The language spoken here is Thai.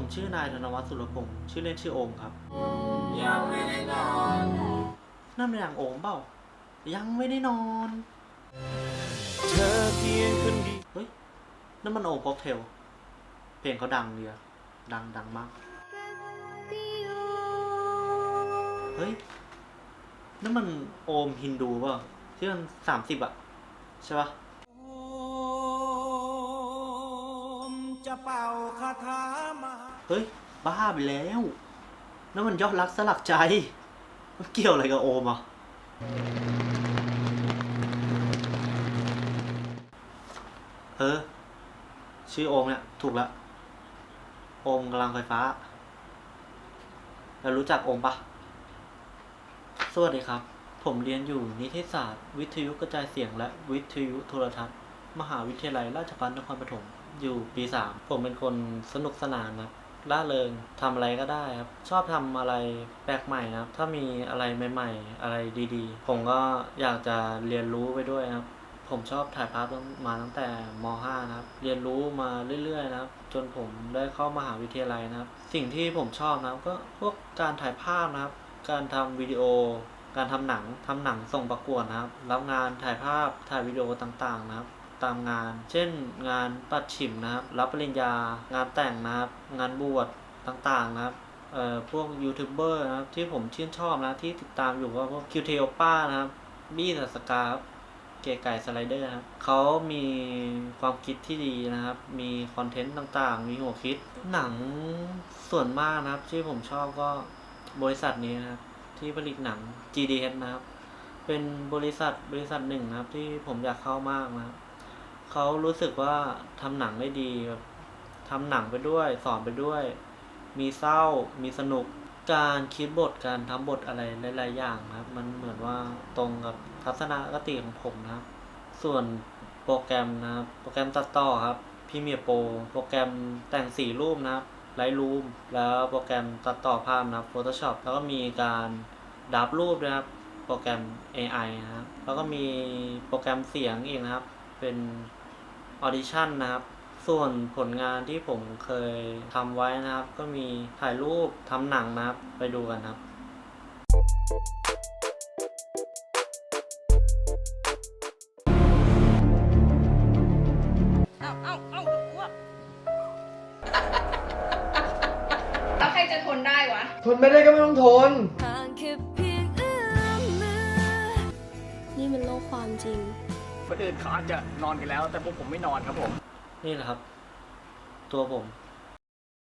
ผมชื่อนายธนวัฒน์สุรพงศ์ชื่อเล่นชื่อโอมครับ ยังไม่ได้นอนนั่นเป็นอย่างโอมเปล่า ยังไม่ได้นอน เธอเพียงคนเดียวเฮ้ย นั่นมันโอมค็อกเทล เพลงเขาดังเดียดังดังมาก เฮ้ย นั่นมันโอมฮินดูเปล่ะที่มันสามสิบอะใช่ปะ จะเป่าคาถามาเฮ้ย บ้าไปแล้วนั่นมันยอดรักสลักใจ มันเกี่ยวอะไรกับโอมอะ เออ ชื่อโอมเนี่ย ถูกละ โอมกำลังไฟฟ้า แล้วรู้จักโอมปะสวัสดีครับ ผมเรียนอยู่นิเทศศาสตร์ วิทยุกระจายเสียงและวิทยุโทรทัศน์ มหาวิทยาลัยราชภัฏนครปฐมอยู่ปีสามผมเป็นคนสนุกสนานครับล่าเริงทำอะไรก็ได้ครับชอบทำอะไรแปลกใหม่นะครับ ถ้ามีอะไรใหม่ ๆ อะไรดีๆ ผมก็อยากจะเรียนรู้ไปด้วยนะครับ ผมชอบถ่ายภาพมาตั้งแต่ม .5 นะครับ เรียนรู้มาเรื่อยๆนะครับ จนผมได้เข้ามหาวิทยาลัยนะครับ สิ่งที่ผมชอบนะครับก็พวกการถ่ายภาพนะครับ การทำวิดีโอ การทำหนังทำหนังส่งประกวดนะครับ รับงานถ่ายภาพถ่ายวิดีโอต่างๆนะครับ ตามงาน เช่น งานปัดฉิมนะครับ รับปริญญา งานแต่งนะครับ งานบวชต่างๆนะครับเอ่อพวกยูทูบเบอร์นะครับที่ผมชื่นชอบนะที่ติดตามอยู่ก็พวกคิวเทโอป้านะครับบี้สัสกาครับเก๋ไก่สไลเดอร์ครับเขามีความคิดที่ดีนะครับ มีคอนเทนต์ต่างๆ มีหัวคิด หนังส่วนมากนะครับ ที่ผมชอบก็บริษัทนี้นะครับ ที่ผลิตหนัง GDH นะครับ เป็นบริษัทบริษัทหนึ่งนะครับ ที่ผมอยากเข้ามากนะครับ เขารู้สึกว่าทำหนังได้ดีแบบทำหนังไปด้วย สอนไปด้วย มีเศร้า มีสนุก การคิดบทการทำบทอะไรหลาย ๆ อย่างนะครับ มันเหมือนว่าตรงกับทัศนคติของผมนะครับ ส่วนโปรแกรมนะครับ โปรแกรมตัดต่อครับพ r เมียโปรโปรแกรมแต่งสีรูปนะครับไลท์รูมแล้วโปรแกรมตัดต่อภาพนะครับ Photoshop แล้วก็มีการดับรูปนะครับ โปรแกรม AI นะครับ แล้วก็มีโปรแกรมเสียงอีกนะครับ เป็น Audition นะครับ ส่วนผลงานที่ผมเคยทำไว้นะครับ ก็มีถ่ายรูปทำหนังนะครับ ไปดูกันครับเอ้าเอาเอ้าอ้วกแล้วใครจะทนได้วะ ทนไม่ได้ก็ไม่ต้องทน ห่างแค่เพียงเอื้อมมือนี่มันโลกความจริง คนอื่นเขาอาจจะนอนกันแล้ว แต่พวกผมไม่นอนครับผม นี่แหละครับ ตัวผม